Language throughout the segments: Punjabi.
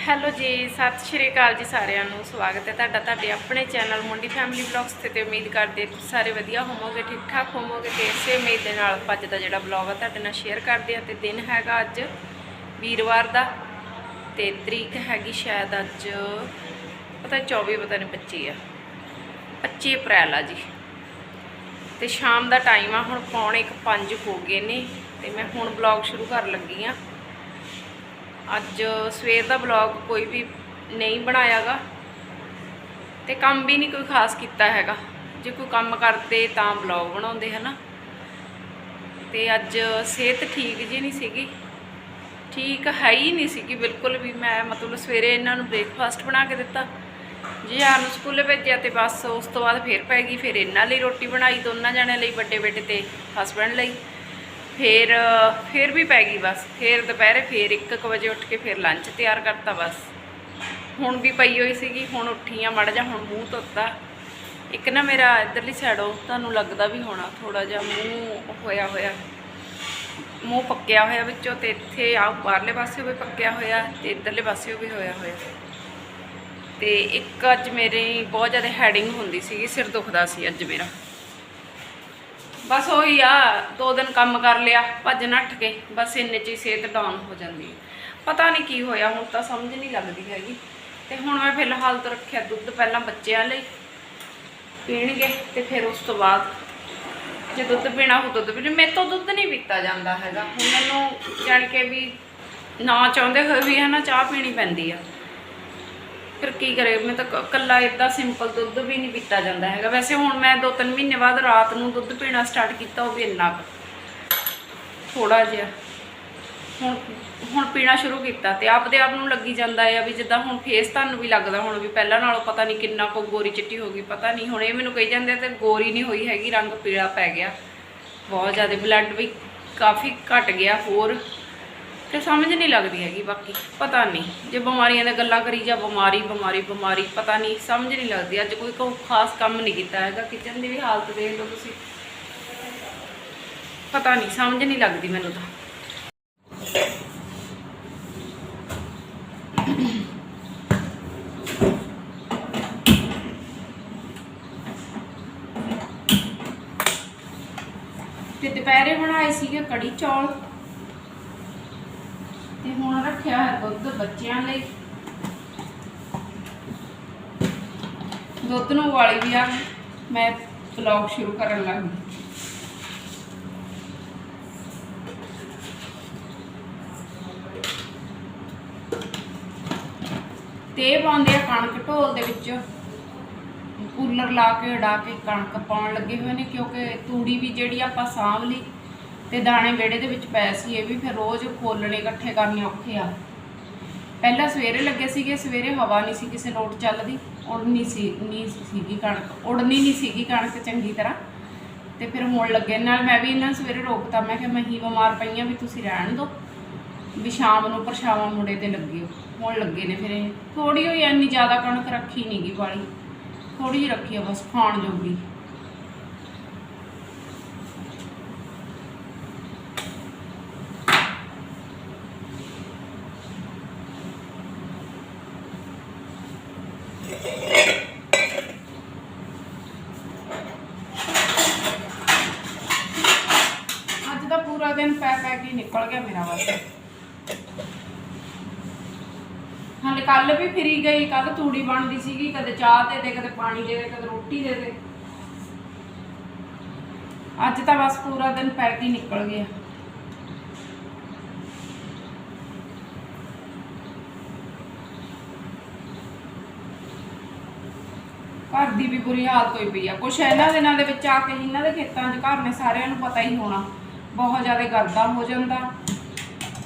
ਹੈਲੋ ਜੀ, ਸਤਿ ਸ਼੍ਰੀ ਅਕਾਲ ਜੀ ਸਾਰਿਆਂ ਨੂੰ, ਸਵਾਗਤ ਹੈ ਤੁਹਾਡਾ ਤੁਹਾਡੇ ਆਪਣੇ ਚੈਨਲ ਮੁੰਡੀ ਫੈਮਿਲੀ ਵਲੌਗਸ ਤੇ ਤੇ ਉਮੀਦ ਕਰਦੇ ਤੁਸੀਂ ਸਾਰੇ ਵਧੀਆ ਹੋਵੋਗੇ ਠੀਕ ਠਾਕ ਹੋਵੋਗੇ ਤੇ ਇਸੇ ਉਮੀਦ ਦੇ ਨਾਲ ਅੱਜ ਦਾ ਜਿਹੜਾ ਵਲੌਗ ਆ ਤੁਹਾਡੇ ਨਾਲ ਸ਼ੇਅਰ ਕਰਦੇ ਹਾਂ ਤੇ ਦਿਨ ਹੈਗਾ ਅੱਜ ਵੀਰਵਾਰ ਦਾ ਤੇ ਤਰੀਕ ਹੈਗੀ ਸ਼ਾਇਦ ਅੱਜ, ਪਤਾ ਨੀ 24 ਪਤਾ ਨਹੀਂ 25 ਆ 25 ਅਪ੍ਰੈਲ ਆ ਜੀ। ਤੇ ਸ਼ਾਮ ਦਾ ਟਾਈਮ ਆ, ਹੁਣ ਪੌਣੇ 1:05 ਹੋ ਗਏ ਨੇ ਤੇ ਮੈਂ ਹੁਣ ਵਲੌਗ ਸ਼ੁਰੂ ਕਰਨ ਲੱਗੀ ਆ ਅੱਜ ਸਵੇਰ ਦਾ ਵਲੌਗ ਕੋਈ ਵੀ ਨਹੀਂ ਬਣਾਇਆਗਾ ਤੇ ਕੰਮ ਵੀ ਨਹੀਂ ਕੋਈ ਖਾਸ ਕੀਤਾ ਹੈਗਾ। ਜੇ ਕੋਈ ਕੰਮ ਕਰਦੇ ਤਾਂ ਵਲੌਗ ਬਣਾਉਂਦੇ, ਹਨਾ? ਤੇ ਅੱਜ ਸਿਹਤ ਠੀਕ ਜੀ ਨਹੀਂ ਸੀਗੀ। ਠੀਕ ਹੈ ਹੀ ਨਹੀਂ ਸੀਗੀ ਬਿਲਕੁਲ ਵੀ। ਮੈਂ ਮਤਲਬ ਸਵੇਰੇ ਇਹਨਾਂ ਨੂੰ ਬ੍ਰੇਕਫਾਸਟ ਬਣਾ ਕੇ ਦਿੱਤਾ। ਜੀ ਆਨ ਨੂੰ ਸਕੂਲੇ ਭੇਜਿਆ ਤੇ ਬਸ ਉਸ ਤੋਂ ਬਾਅਦ ਫੇਰ ਪੈ ਗਈ। ਫਿਰ ਇਹਨਾਂ ਲਈ ਰੋਟੀ ਬਣਾਈ, ਦੋਨਾਂ ਜਣਿਆਂ ਲਈ ਵੱਡੇ ਬੇਟੇ ਤੇ ਹਸਬੰਡ ਲਈ। ਫਿਰ ਫਿਰ ਵੀ ਪੈ ਗਈ ਬਸ। ਫਿਰ ਦੁਪਹਿਰੇ ਫਿਰ 1:00 ਵਜੇ ਉੱਠ ਕੇ ਫਿਰ ਲੰਚ ਤਿਆਰ ਕਰਤਾ ਬਸ। ਹੁਣ ਵੀ ਪਈ ਹੋਈ ਸੀਗੀ, ਹੁਣ ਉੱਠੀ ਆ ਮੜ ਜਾ ਹੁਣ ਮੂੰਹ ਧੋਤਾ। ਇੱਕ ਨਾ ਮੇਰਾ ਇਧਰਲੀ ਸਾਈਡੋਂ ਤੁਹਾਨੂੰ ਲੱਗਦਾ ਵੀ ਹੋਣਾ ਥੋੜਾ ਜਿਹਾ ਮੂੰਹ ਹੋਇਆ ਹੋਇਆ। ਮੂੰਹ ਪੱਕਿਆ ਹੋਇਆ ਵਿੱਚੋਂ ਤੇ ਇੱਥੇ ਆ, ਬਾਹਰਲੇ ਪਾਸੇ ਵੀ ਪੱਕਿਆ ਹੋਇਆ ਤੇ ਇਧਰਲੇ ਪਾਸੇ ਵੀ ਹੋਇਆ ਹੋਇਆ। ਤੇ ਇੱਕ ਅੱਜ ਮੇਰੀ ਬਹੁਤ ਜ਼ਿਆਦਾ ਹੈਡਿੰਗ ਹੁੰਦੀ ਸੀਗੀ, ਸਿਰ ਦੁਖਦਾ ਸੀ ਅੱਜ ਮੇਰਾ। ਬਸ ਉਹੀ ਆ, ਦੋ ਦਿਨ ਕੰਮ ਕਰ ਲਿਆ, ਭੱਜ ਨੱਠ ਕੇ, ਬਸ ਇੰਨੇ ਚ ਹੀ ਸਿਹਤ ਡਾਊਨ ਹੋ ਜਾਂਦੀ ਹੈ ਪਤਾ ਨਹੀਂ ਕੀ ਹੋਇਆ, ਹੁਣ ਤਾਂ ਸਮਝ ਨਹੀਂ ਲੱਗਦੀ ਹੈਗੀ। ਤੇ ਹੁਣ ਮੈਂ ਫਿਲਹਾਲ ਤਾਂ ਰੱਖਿਆ ਦੁੱਧ ਪਹਿਲਾਂ ਬੱਚਿਆਂ ਲਈ ਪੀਣਗੇ ਤੇ ਫਿਰ ਉਸ ਤੋਂ ਬਾਅਦ ਜੇ ਦੁੱਧ ਪੀਣਾ ਹੋ ਦੁੱਧ ਪੀ ਮੇਰੇ ਤੋਂ ਦੁੱਧ ਨਹੀਂ ਪੀਤਾ ਜਾਂਦਾ ਹੈਗਾ। ਹੁਣ ਮੈਨੂੰ ਜਾਣ ਕੇ ਵੀ ਨਾ ਚਾਹੁੰਦੇ ਹੋਏ ਵੀ ਹੈ ਨਾ ਚਾਹ ਪੀਣੀ ਪੈਂਦੀ ਆ। ਫਿਰ ਕੀ ਕਰੇ? ਮੈਂ ਤਾਂ ਕ- ਕੱਲਾ ਇਦਾਂ ਸਿੰਪਲ ਦੁੱਧ ਵੀ ਨਹੀਂ ਪੀਤਾ ਜਾਂਦਾ ਹੈਗਾ। ਵੈਸੇ ਹੁਣ ਮੈਂ ਦੋ ਤਿੰਨ ਮਹੀਨੇ ਬਾਅਦ ਰਾਤ ਨੂੰ ਦੁੱਧ ਪੀਣਾ ਸਟਾਰਟ ਕੀਤਾ, ਉਹ ਵੀ ਇੰਨਾ ਕੁ। ਥੋੜਾ ਜਿਹਾ। ਹੁਣ ਹੁਣ ਪੀਣਾ ਸ਼ੁਰੂ ਕੀਤਾ ਤੇ ਆਪਦੇ ਆਪ ਨੂੰ ਲੱਗੀ ਜਾਂਦਾ ਹੈ ਵੀ ਜਿੱਦਾਂ ਹੁਣ ਫੇਸ ਤੁਹਾਨੂੰ ਵੀ ਲੱਗਦਾ ਹੁਣ ਵੀ ਪਹਿਲਾਂ ਨਾਲੋਂ ਪਤਾ ਨਹੀਂ ਕਿੰਨਾ ਕੋ ਗੋਰੀ ਚਿੱਟੀ ਹੋ ਗਈ, ਪਤਾ ਨਹੀਂ। ਹੁਣ ਇਹ ਮੈਨੂੰ ਕਹੀ ਜਾਂਦੇ ਆ ਤੇ ਗੋਰੀ ਨਹੀਂ ਹੋਈ ਹੈਗੀ, ਰੰਗ ਪੀਲਾ ਪੈ ਗਿਆ। ਬਹੁਤ ਜ਼ਿਆਦਾ ਬਲੱਡ ਵੀ ਕਾਫੀ ਘਟ ਗਿਆ, ਹੋਰ ਤੇ ਸਮਝ ਨਹੀਂ ਲੱਗਦੀ ਹੈਗੀ ਬਾਕੀ, ਪਤਾ ਨਹੀਂ। ਜੇ ਬਿਮਾਰੀਆਂ ਦੀਆਂ ਗੱਲਾਂ ਕਰੀ ਜਾਂ ਬਿਮਾਰੀ ਬਿਮਾਰੀ ਬਿਮਾਰੀ, ਪਤਾ ਨਹੀਂ, ਸਮਝ ਨਹੀਂ ਲੱਗਦੀ। ਅੱਜ ਕੋਈ ਕੋਈ ਖਾਸ ਕੰਮ ਨਹੀਂ ਕੀਤਾ ਹੈਗਾ, ਕਿਚਨ ਦੀ ਵੀ ਹਾਲਤ ਦੇਖ ਲਓ ਤੁਸੀਂ। ਪਤਾ ਨਹੀਂ, ਸਮਝ ਨਹੀਂ ਲੱਗਦੀ ਮੈਨੂੰ ਤਾਂ। ਤੇ ਦੁਪਹਿਰੇ ਬਣਾਏ ਸੀਗੇ ਕੜੀ ਚੌਲ। ਤੇ ਹੁਣ ਰੱਖਿਆ ਹੈ ਦੁੱਧ ਬੱਚਿਆਂ ਲਈ। ਦੁੱਧ ਨੂੰ ਉਬਾਲੀ ਵੀ ਆ, ਮੈਂ ਵਲੌਗ ਸ਼ੁਰੂ ਕਰਨ ਲੱਗੀ ਤੇ ਪਾਉਂਦੇ ਆ ਕਣਕ ਢੋਲ ਦੇ ਵਿੱਚ। ਕੂਲਰ ਲਾ ਕੇ ਉਡਾ ਕੇ ਕਣਕ ਪਾਉਣ ਲੱਗੇ ਹੋਏ ਨੇ, ਕਿਉਂਕਿ ਤੂੜੀ ਵੀ ਜਿਹੜੀ ਆਪਾਂ ਸਾਂਭ ਲਈ। ਤੇ ਦਾਣੇ ਵਿਹੜੇ ਦੇ ਵਿੱਚ ਪਏ ਸੀ, ਇਹ ਵੀ ਫਿਰ ਰੋਜ਼ ਖੋਲਣੇ ਇਕੱਠੇ ਕਰਨੇ ਔਖੇ ਆ। ਪਹਿਲਾਂ ਸਵੇਰੇ ਲੱਗੇ ਸੀਗੇ, ਸਵੇਰੇ ਹਵਾ ਨਹੀਂ ਸੀ ਕਿਸੇ ਲੋਟ ਚੱਲਦੀ, ਉੜਨੀ ਸੀ ਨਹੀਂ ਸੀਗੀ ਕਣਕ, ਉੜਨੀ ਨਹੀਂ ਸੀਗੀ ਕਣਕ ਚੰਗੀ ਤਰ੍ਹਾਂ। ਤੇ ਫਿਰ ਹੁਣ ਲੱਗੇ ਨਾਲ ਮੈਂ ਵੀ ਇਹਨਾਂ ਨੂੰ ਸਵੇਰੇ ਰੋਕਤਾ, ਮੈਂ ਕਿਹਾ ਮੈਂ ਹੀ ਬਿਮਾਰ ਪਈਆਂ ਵੀ ਤੁਸੀਂ ਰਹਿਣ ਦਿਓ, ਵੀ ਸ਼ਾਮ ਨੂੰ ਪਰਛਾਵਾਂ ਮੁੰਡੇ ਤੇ ਲੱਗੇ ਹੁਣ ਲੱਗੇ ਨੇ ਫਿਰ ਇਹ। ਥੋੜੀ ਹੋਈ ਇੰਨੀ ਜ਼ਿਆਦਾ ਕਣਕ ਰੱਖੀ ਨਹੀਂਗੀ ਵਾਲੀ। ਥੋੜੀ ਜਿਹੀ ਰੱਖੀ ਆ ਬਸ, ਖਾਣ ਜੋਗੀ ਅੱਜ ਦਾ ਪੂਰਾ ਦਿਨ ਪੈ ਨਿਕਲ ਗਿਆ ਮੇਰਾ ਬਸ। ਹਾਲੇ ਕੱਲ ਵੀ ਫਿਰੀ ਗਈ, ਕੱਲ ਤੂੜੀ ਬਣਦੀ ਸੀਗੀ, ਕਦੇ ਚਾਹ ਦੇ ਦੇ, ਕਦੇ ਪਾਣੀ ਦੇ ਦੇ, ਕਦੇ ਰੋਟੀ ਦੇ ਦੇ। ਅੱਜ ਤਾਂ ਬਸ ਪੂਰਾ ਦਿਨ ਪੈ ਨਿਕਲ ਗਿਆ। ਘਰ ਦੀ ਵੀ ਬੁਰੀ ਹਾਲਤ ਹੋਈ ਪਈ ਆ। ਕੁਛ ਇਹਨਾਂ ਦਿਨਾਂ ਦੇ ਵਿੱਚ ਆ ਕੇ ਇਹਨਾਂ ਦੇ ਖੇਤਾਂ 'ਚ ਘਰ ਨੇ ਸਾਰਿਆਂ ਨੂੰ ਪਤਾ ਹੀ ਹੋਣਾ। ਬਹੁਤ ਜ਼ਿਆਦਾ ਗਰਦਾ ਹੋ ਜਾਂਦਾ।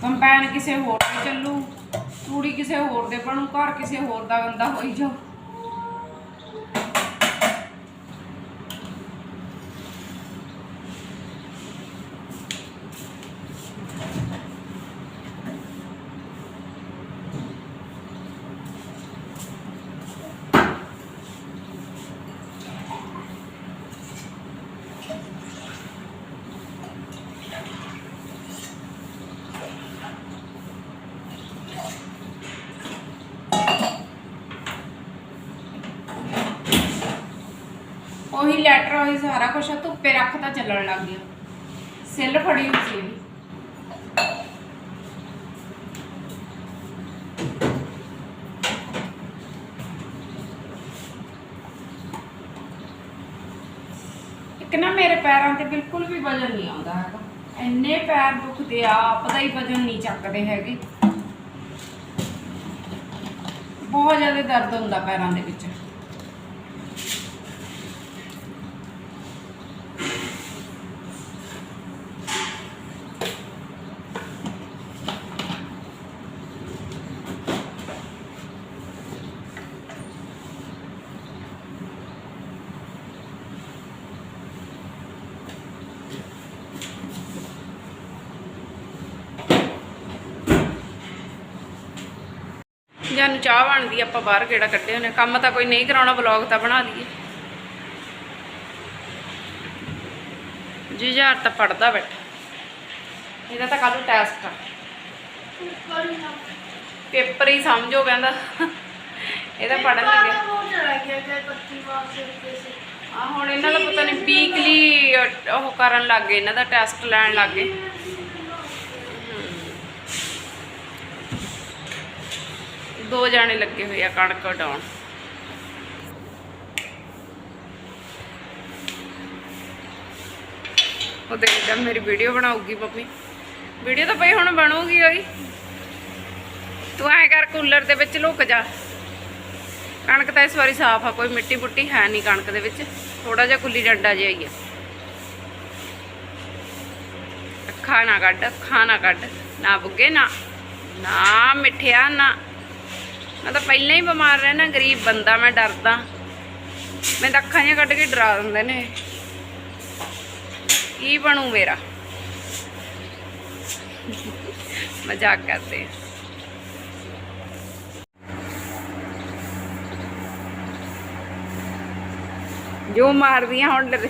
ਕੰਪੈਨ ਕਿਸੇ ਹੋਰ ਤੇ ਚੱਲੂ, ਤੂੜੀ ਕਿਸੇ ਹੋਰ ਦੇ ਬਣੂ, ਘਰ ਕਿਸੇ ਹੋਰ ਦਾ ਗੰਦਾ ਹੋਈ ਜਾਊ। ਉਹੀ ਲੈਟਰ ਸਾਰਾ ਕੁਝ ਧੁੱਪੇ ਰੱਖਤਾ ਚੱਲਣ ਲੱਗ ਗਿਆ ਸਿੱਲ ਫੜੀ ਹੋਈ ਸੀ ਇਹਦੀ। ਇੱਕ ਨਾ ਮੇਰੇ ਪੈਰਾਂ ਤੇ ਬਿਲਕੁਲ ਵੀ ਵਜਨ ਨਹੀਂ ਆਉਂਦਾ ਹੈਗਾ। ਇੰਨੇ ਪੈਰ ਦੁਖਦੇ ਆ ਆਪਦਾ ਹੀ ਵਜਨ ਨਹੀਂ ਚੱਕਦੇ ਹੈਗੇ। ਬਹੁਤ ਜ਼ਿਆਦਾ ਦਰਦ ਹੁੰਦਾ ਪੈਰਾਂ ਦੇ ਵਿੱਚ। ਚਾਹ ਬਣਦੀ ਆਪਾਂ ਬਾਹਰ ਕਿਹੜਾ ਕੱਢੇ ਹੋਣੇ ਕੰਮ ਤਾਂ ਕੋਈ ਨਹੀਂ ਕਰਾਉਣਾ ਵਲੌਗ ਤਾਂ ਬਣਾ ਲਈਏ। ਜੀ ਯਾਰ ਤਾਂ ਪੜਦਾ ਬੈਠਾ। ਇਹਦਾ ਤਾਂ ਕੱਲ ਟੈਸਟ ਆ। ਪੇਪਰ ਹੀ ਸਮਝੋ ਕਹਿੰਦਾ। ਇਹਦਾ ਪੜਨ ਲੱਗਿਆ ਆ ਹੁਣ ਇਹਨਾਂ ਦਾ ਪਤਾ ਨਹੀਂ ਵੀਕਲੀ ਉਹ ਕਰਨ ਲੱਗ ਇਹਨਾਂ ਦਾ ਟੈਸਟ ਲੈਣ ਲੱਗ ਦੋ ਜਾਣੇ ਲੱਗੇ ਹੋਏ ਆ ਕਣਕ ਉਡਾਉਣ। ਉਹ ਦੇਖਦਾ ਮੇਰੀ ਵੀਡੀਓ ਬਣਾਉਗੀ ਮੰਮੀ। ਵੀਡੀਓ ਤਾਂ ਪਈ ਹੁਣ ਬਣੂਗੀ ਹੋਈ ਤੂੰ ਐ ਕਰ, ਕੂਲਰ ਦੇ ਵਿੱਚ ਲੁਕ ਜਾ। ਕਣਕ ਤਾਂ ਇਸ ਵਾਰੀ ਸਾਫ਼ ਆ, ਕੋਈ ਮਿੱਟੀ ਪੁੱਟੀ ਹੈ ਨਹੀਂ ਕਣਕ ਦੇ ਵਿੱਚ। ਥੋੜਾ ਜਿਹਾ ਕੁੱਲੀ ਡੰਡਾ ਜਿਹਾ ਹੀ ਆ। ਅੱਖਾਂ ਨਾ ਕੱਢ, ਅੱਖਾਂ ਨਾ ਕੱਢ। ਨਾ ਬੁੱਗੇ, ਨਾ ਨਾ ਮਿੱਠਿਆ, ਨਾ ਮੈਂ ਤਾਂ ਪਹਿਲਾਂ ਹੀ ਬਿਮਾਰ ਰਹਿਣਾ, ਗਰੀਬ ਬੰਦਾ, ਮੈਂ ਡਰਦਾ। ਮੈਂ ਤਾਂ ਅੱਖਾਂ ਜਿਹਾ ਕੱਢ ਕੇ ਡਰਾ ਦਿੰਦੇ ਨੇ ਕੀ ਬਣੂ ਮੇਰਾ? ਮਜ਼ਾਕ ਕਰਦੇ ਜੋ ਮਾਰਦੀਆਂ ਹੁਣ ਡਰ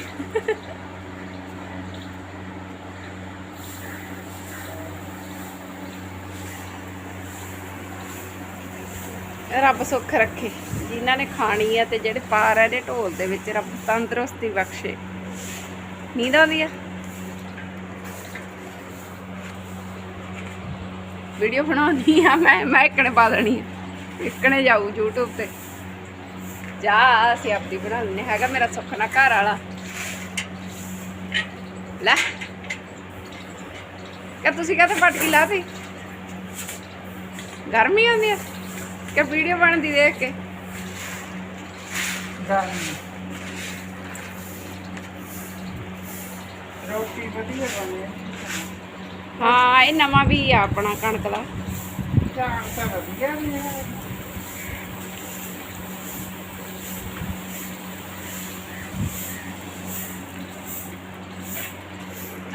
ਰੱਬ ਸੁੱਖ ਰੱਖੇ। ਜਿਨ੍ਹਾਂ ਨੇ ਖਾਣੀ ਆ ਤੇ ਜਿਹੜੇ ਪਾ ਰਹੇ ਨੇ ਢੋਲ ਦੇ ਵਿੱਚ ਰੱਬ ਤੰਦਰੁਸਤੀ ਬਖਸ਼ੇ। ਨੀਂਦ ਆਉਂਦੀ ਆ? ਵੀਡੀਓ ਬਣਾਉਣੀ ਆ, ਮੈਂ ਮੈਂ ਇੱਕਣੇ ਪਾ ਦੇਣੀ ਆ। ਇੱਕਣੇ ਜਾਊ YouTube ਤੇ। ਜਾ, ਅਸੀਂ ਆਪਦੀ ਬਣਾ ਲੈਨੇ ਹੈਗਾ ਮੇਰਾ ਸੁੱਖਣਾ ਘਰ ਵਾਲਾ। ਲੈ। ਕਿ ਤੁਸੀਂ ਕਹਤੇ ਪਟਕੀ ਲਾਤੀ? ਗਰਮੀ ਆਉਂਦੀ ਆ? ਕਿ ਵੀਡੀਓ ਬਣਦੀ ਦੇਖ ਕੇ। ਰੋਟੀ ਵਧੀਆ ਬਣੇ ਹਾਂ। ਇਹ ਨਵਾਂ ਵੀ ਆ ਆਪਣਾ ਕਣਕ ਦਾ। ਚਾਹ ਤਾਂ ਵਧੀਆ ਵੀ ਹੈ।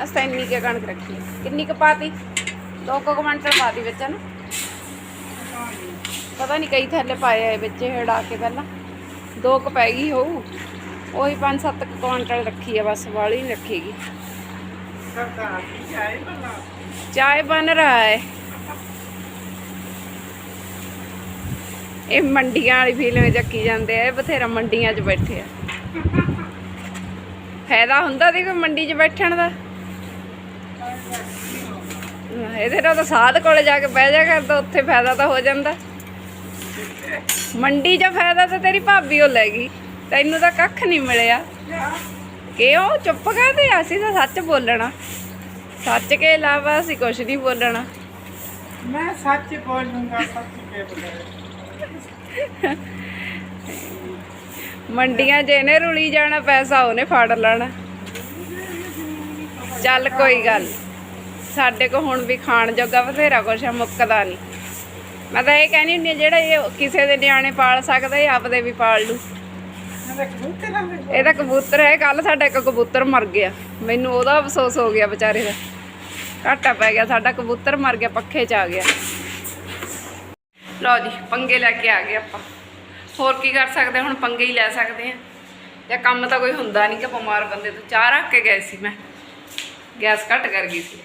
ਅਸਾਂ ਇੰਨੀ ਕੁ ਕਣਕ ਰੱਖੀ। ਕਿੰਨੀ ਕੁ ਪਾਤੀ? ਦੋ ਕੁ ਕੁਇੰਟਲ ਪਾਤੀ ਵਿੱਚ ਨਾ। ਪਤਾ ਨਹੀਂ ਕਈ ਥੱਲੇ ਪਾਏ ਆਏ ਬੱਚੇ ਹੜਾ ਕੇ ਪਹਿਲਾਂ। ਦੋ ਕੁ ਪੈ ਗਈ ਹੋਊ। ਉਹੀ 5-7 ਕੁਆਂਟਲ ਰੱਖੀ ਆ, ਬਸ ਵਾਲੀ ਨਹੀਂ ਰੱਖੀਗੀ। ਚਾਏ ਬਣ ਰਹਾ ਹੈ। ਇਹ ਮੰਡੀਆਂ ਵਾਲੀ ਫੀਲਿੰਗ ਚੱਕੀ ਜਾਂਦੇ ਆ ਬਥੇਰਾ ਮੰਡੀਆਂ 'ਚ ਬੈਠੇ ਆ। ਫਾਇਦਾ ਹੁੰਦਾ ਦੇਖੋ ਮੰਡੀ 'ਚ ਬੈਠਣ ਦਾ? ਇਹਦੇ ਨਾਲ ਤਾਂ ਸਾਧ ਕੋਲੇ ਜਾ ਕੇ ਬਹਿ ਜਾ ਕਰਦਾ, ਉੱਥੇ ਫਾਇਦਾ ਤਾਂ ਹੋ ਜਾਂਦਾ। ਮੰਡੀ 'ਚ ਫਾਇਦਾ ਤਾਂ ਤੇਰੀ ਭਾਬੀ ਉਹ ਲੈ ਗਈ। ਤੈਨੂੰ ਤਾਂ ਕੱਖ ਨਹੀਂ ਮਿਲਿਆ। ਕਿਉਂ? ਚੁੱਪ ਕਰਦੇ ਅਸੀਂ ਤਾਂ ਸੱਚ ਬੋਲਣਾ। ਸੱਚ ਕੇ ਇਲਾਵਾ ਅਸੀਂ ਕੁਝ ਨਹੀਂ ਬੋਲਣਾ। ਮੈਂ ਸੱਚ ਬੋਲੂੰਗਾ ਸੱਚ ਕੇ ਬੋਲੂੰਗਾ। ਮੰਡੀਆਂ 'ਚ ਇਹਨੇ ਰੁਲੀ ਜਾਣਾ ਪੈਸਾ ਉਹਨੇ ਫੜ ਲੈਣਾ। ਚੱਲ ਕੋਈ ਗੱਲ। ਨੀ। ਸਾਡੇ ਕੋ ਹੁਣ ਵੀ ਖਾਣ ਜੋਗਾ ਬਥੇਰਾ ਕੁਛ ਮੁੱਕਦਾ ਨਹੀਂ। ਮੈਂ ਤਾਂ ਇਹ ਕਹਿੰਦੀ ਹੁੰਦੀ ਹਾਂ, ਜਿਹੜਾ ਇਹ ਕਿਸੇ ਦੇ ਨਿਆਣੇ ਪਾਲ ਸਕਦਾ ਇਹ ਆਪਦੇ ਵੀ ਪਾਲ ਲੂ। ਤਾਂ ਇਹਦਾ ਕਬੂਤਰ ਹੈ ਕੱਲ ਸਾਡਾ ਇੱਕ ਕਬੂਤਰ ਮਰ ਗਿਆ। ਮੈਨੂੰ ਉਹਦਾ ਅਫਸੋਸ ਹੋ ਗਿਆ ਵਿਚਾਰੇ ਦਾ। ਘਾਟਾ ਪੈ ਗਿਆ ਸਾਡਾ ਕਬੂਤਰ ਮਰ ਗਿਆ ਪੱਖੇ 'ਚ ਆ ਗਿਆ। ਲਓ ਜੀ ਪੰਗੇ ਲੈ ਕੇ ਆ ਗਏ ਆਪਾਂ। ਹੋਰ ਕੀ ਕਰ ਸਕਦੇ ਹੁਣ ਪੰਗੇ ਹੀ ਲੈ ਸਕਦੇ ਆ। ਜਾਂ ਕੰਮ ਤਾਂ ਕੋਈ ਹੁੰਦਾ ਨਹੀਂ ਕਿ ਬਿਮਾਰ ਬੰਦੇ ਤੋਂ ਚਾਹ ਰੱਖ ਕੇ ਗਏ ਸੀ ਮੈਂ। ਗੈਸ ਘੱਟ ਕਰ ਗਈ ਸੀ।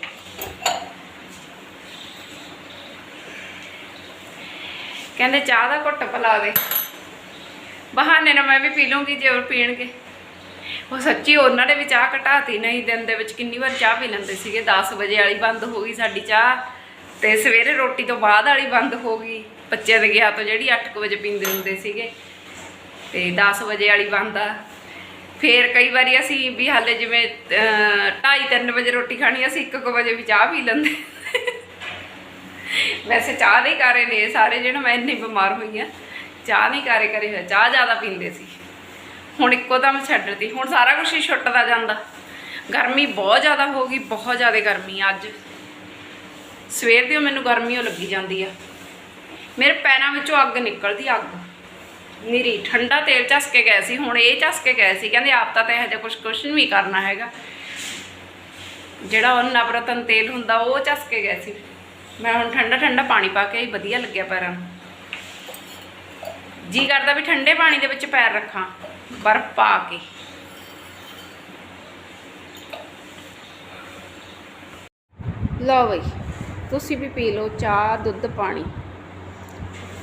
ਕਹਿੰਦੇ ਚਾਹ ਦਾ ਘੁੱਟ ਪਿਲਾ ਦੇ। ਬਹਾਨੇ ਨਾਲ ਮੈਂ ਵੀ ਪੀ ਲੂੰਗੀ ਜੇ ਹੋਰ ਪੀਣਗੇ। ਉਹ ਸੱਚੀ ਉਹਨਾਂ ਨੇ ਵੀ ਚਾਹ ਘਟਾਤੀ, ਨਹੀਂ ਦਿਨ ਦੇ ਵਿੱਚ ਕਿੰਨੀ ਵਾਰ ਚਾਹ ਪੀ ਲੈਂਦੇ ਸੀਗੇ। 10 ਵਜੇ ਵਾਲੀ ਬੰਦ ਹੋ ਗਈ ਸਾਡੀ ਚਾਹ ਤੇ ਸਵੇਰੇ ਰੋਟੀ ਤੋਂ ਬਾਅਦ ਵਾਲੀ ਬੰਦ ਹੋ ਗਈ। ਬੱਚਿਆਂ ਦੇ ਗਿਆ ਤੋਂ ਜਿਹੜੀ 8 ਵਜੇ ਪੀਂਦੇ ਹੁੰਦੇ ਸੀਗੇ। ਤੇ 10 ਵਜੇ ਵਾਲੀ ਬੰਦ ਆ। ਫੇਰ ਕਈ ਵਾਰੀ ਅਸੀਂ ਵੀ ਹਾਲੇ ਜਿਵੇਂ 2:30 3 ਵਜੇ ਰੋਟੀ ਖਾਣੀ, ਅਸੀਂ 1 ਵਜੇ ਵੀ ਚਾਹ ਪੀ ਲੈਂਦੇ। ਵੈਸੇ ਚਾਹ ਨਹੀਂ ਕਰੇ ਨੇ ਸਾਰੇ ਜਿਹੜੇ ਮੈਂ ਇੰਨੀ ਬਿਮਾਰ ਹੋਈ ਆ, ਚਾਹ ਨਹੀਂ ਕਰੇ ਕਰੇ ਹੋਇਆ ਚਾਹ ਜ਼ਿਆਦਾ ਪੀਂਦੇ ਸੀ। ਹੁਣ ਇੱਕੋ ਦਮ ਛੱਡਦੀ ਹੁਣ ਸਾਰਾ ਕੁਝ ਹੀ ਛੁੱਟਦਾ ਜਾਂਦਾ। ਗਰਮੀ ਬਹੁਤ ਜ਼ਿਆਦਾ ਹੋ ਗਈ, ਬਹੁਤ ਜ਼ਿਆਦਾ ਗਰਮੀ ਅੱਜ। ਸਵੇਰ ਦੀ ਮੈਨੂੰ ਗਰਮੀ ਓ ਲੱਗੀ ਜਾਂਦੀ ਆ। ਮੇਰੇ ਪੈਰਾਂ ਵਿੱਚੋਂ ਅੱਗ ਨਿਕਲਦੀ ਅੱਗ। ਨੀਰੀ, ਠੰਡਾ ਤੇਲ ਚਸ ਕੇ ਗਏ ਸੀ, ਹੁਣ ਇਹ ਚਸ ਕੇ ਗਏ ਸੀ, ਕਹਿੰਦੇ ਆਪ ਤਾਂ ਤੇ ਇਹੋ ਜਿਹਾ ਕੁਝ ਕੁਝ ਵੀ ਕਰਨਾ ਹੈਗਾ। ਜਿਹੜਾ ਉਹ ਨਵਰਤਨ ਤੇਲ ਹੁੰਦਾ, ਉਹ ਚਸ ਕੇ ਗਏ ਸੀ। ਮੈਂ ਹੁਣ ਠੰਡਾ ਠੰਡਾ ਪਾਣੀ ਪਾ ਕੇ ਵਧੀਆ ਲੱਗਿਆ ਪੈਰਾਂ ਨੂੰ। ਜੀ ਕਰਦਾ ਵੀ ਠੰਡੇ ਪਾਣੀ ਦੇ ਵਿੱਚ ਪੈਰ ਰੱਖਾਂ, ਬਰਫ਼ ਪਾ ਕੇ। ਲਓ ਬਈ, ਤੁਸੀਂ ਵੀ ਪੀ ਲਓ ਚਾਹ, ਦੁੱਧ, ਪਾਣੀ।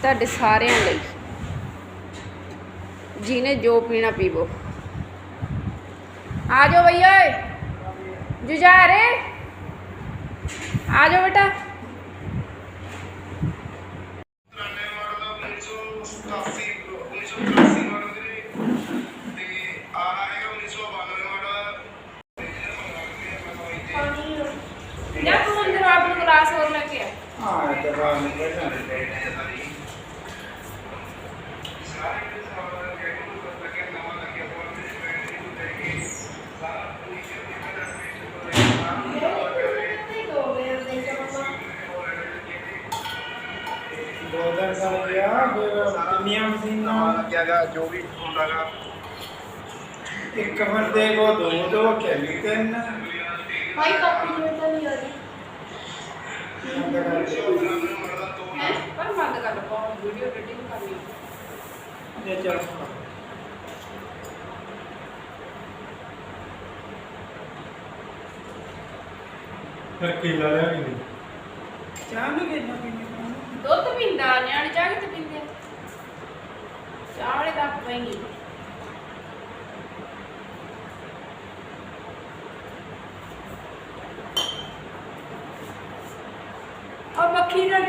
ਤੁਹਾਡੇ ਸਾਰਿਆਂ ਲਈ। ਜਿਹਨੇ ਜੋ ਪੀਣਾ ਪੀਵੋ। ਆ ਜਾਓ ਬਈ, ਓਏ। ਜੁਝਾਰੇ ਆ ਜਾਓ ਬੇਟਾ। I fibra, hoje eu tô... ਮਸ਼ੀਨਾਂ ਲੱਗਿਆਗਾ ਜੋ ਵੀ ਹੁੰਦਾਗਾ। ਇੱਕ ਬੰਦੇ ਕੋ ਦੋ ਦੋ ਕਿ ਤਿੰਨ। ਭਾਈ ਕਾਪੀ ਨੂੰ ਤਾਂ ਨਹੀਂ ਆ ਰਹੀ। ਹੈ? ਪਰ ਬੰਦ ਕਰ ਲਓ ਵੀਡੀਓ ਐਡੀਟਿੰਗ ਕਰਨੀ। ਜੇ ਚੱਲ। ਫਿਰ ਕੀ ਲਾ ਲਿਆ ਕਿ ਚਾਹ ਨਹੀਂ ਕਿੰਨਾ ਪੀਣੀ ਦੁੱਧ ਪੀਂਦਾ ਨਿਆਣੇ ਚਾਹ ਕਿਤੇ ਪੀਂਦੇ? ਆ? ਚਾਹ ਵਾਲੇ ਦਾ ਪਈਂਗੀ ਆ ਮੱਖੀ ਨਾ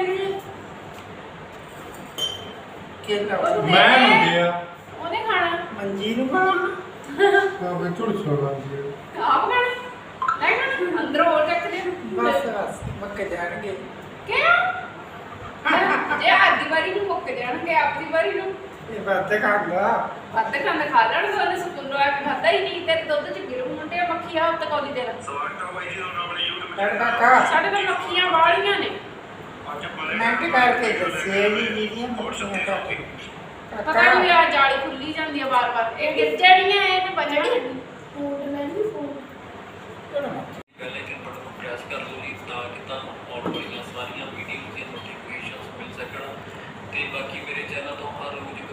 ਕਿੰਨਾ ਮੈਂ ਮੰਗਿਆ। ਉਹਨੇ ਖਾਣਾ। ਮੰਜੀ ਨੂੰ ਪਾਉਣਾ ਤਾਂ ਮੈਂ ਝੁੜ ਛੋੜਾ ਜੀ ਆਪ ਖਾਣਾ? ਲੈ ਖਾਣਾ। ਅੰਦਰ ਹੋਰ ਚੱਕ ਦੇ। ਬਸ ਬਸ ਮੱਕ ਜਾਣਗੇ। ਕਿਉਂ ਜੇ ਆਦੀ ਵਾਰੀ ਨੂੰ ਮੁੱਕ ਜਾਣਗੇ ਆਪਦੀ ਵਾਰੀ ਨੂੰ। ਇਹ ਬਾਤ ਖਾਂਦਾ ਅੱਧੇ ਖਾਂਦਾ ਖਾ ਲੈਣ ਤਾਂ ਉਹਨੇ ਸਕੂਲੋਂ ਆ ਕੇ ਖਾਦਾ ਹੀ ਨਹੀਂ ਤੇਰੇ ਦੁੱਧ ਚ ਗਿਰੂ ਮੁੰਡੇ ਆ ਮੱਖੀਆਂ ਉੱਤੇ ਕੌਲੀ ਦੇ ਸਵਾਗਤ ਹੈ ਬਾਈ ਜੀ ਤੁਹਾਡਾ ਆਪਣੇ YouTube ਡਰ ਕਾਕਾ ਸਾਡੇ ਤਾਂ ਮੱਖੀਆਂ ਵਾਲੀਆਂ ਨੇ। ਅੱਜ ਆਪਾਂ ਲੈ ਮੈਂ ਕਿ ਕਰਕੇ ਦੱਸਿਆ ਜੀ ਜਿਹੜੀਆਂ ਮੱਖੀਆਂ ਦਾ ਪਤਾ ਨਹੀਂ ਆ ਜਾਲੀ ਖੁੱਲੀ ਜਾਂਦੀ ਆ ਵਾਰ-ਵਾਰ। ਇਹ ਗਿਰ ਜਾਣੀਆਂ ਇਹ ਤੇ ਬਚਣੀ ਫੂਡ ਮੈਨੂੰ ਫੂਡ ਪਹਿਲੇ ਕਿ ਪੜ੍ਹਨ ਨੂੰ ਪ੍ਰਯਾਸ ਕਰ ਲਓ ਜੀ ਤਾਂ ਕਿ ਤੁਹਾਨੂੰ ਆਉਣ ਵਾਲੀਆਂ ਸਾਰੀਆਂ ਵੀਡੀਓਜ਼ ਦੀਆਂ ਨੋਟੀਫਿਕੇਸ਼ਨਸ ਮਿਲ ਸਕਣ ਤੇ ਬਾਕੀ ਮੇਰੇ ਚੈਨਲ ਤੋਂ ਹਰ ਰੋਜ਼ ਇੱਕ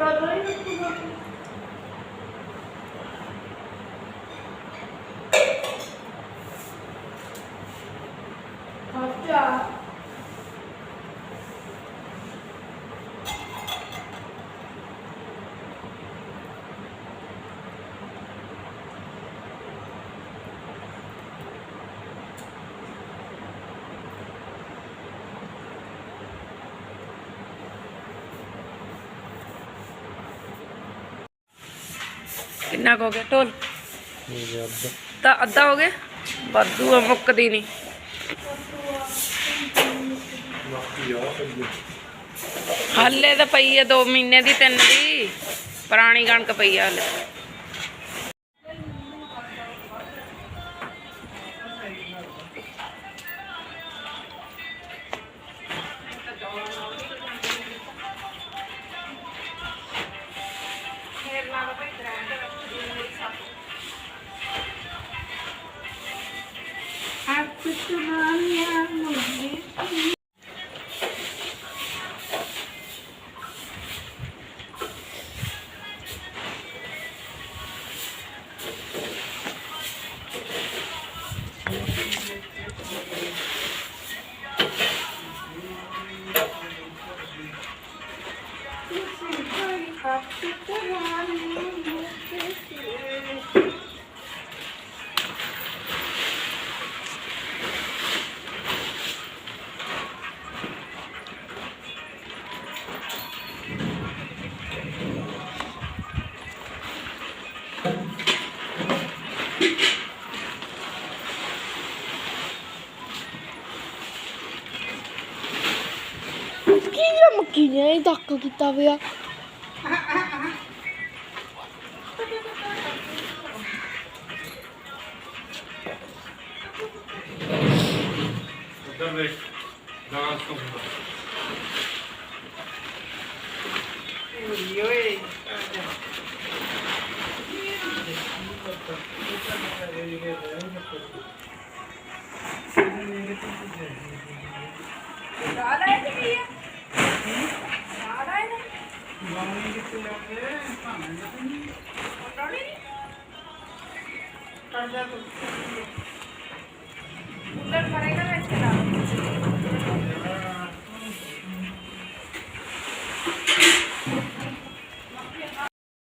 ਕੁੱਤਾ ਨਹੀਂ ਕਿੰਨਾ ਹੋ ਗਿਆ ਢੋਲ? ਤਾਂ ਅੱਧਾ ਹੋ ਗਿਆ? ਵਾਧੂ ਆ ਮੁੱਕਦੀ ਨਹੀਂ। ਹਾਲੇ ਤਾਂ ਪਈ ਆ 2 ਮਹੀਨੇ ਦੀ ਤਿੰਨ ਦੀ। ਪੁਰਾਣੀ ਕਣਕ ਪਈ ਆ ਹਾਲੇ। ਧੱਕਾ ਕੀਤਾ ਪਿਆ ਉਧਰ ਦੇਖ ਡਾਂਸ ਤੋਂ ਓਏ ਓਏ ਕੂਲਰ ਕਰੇਗਾ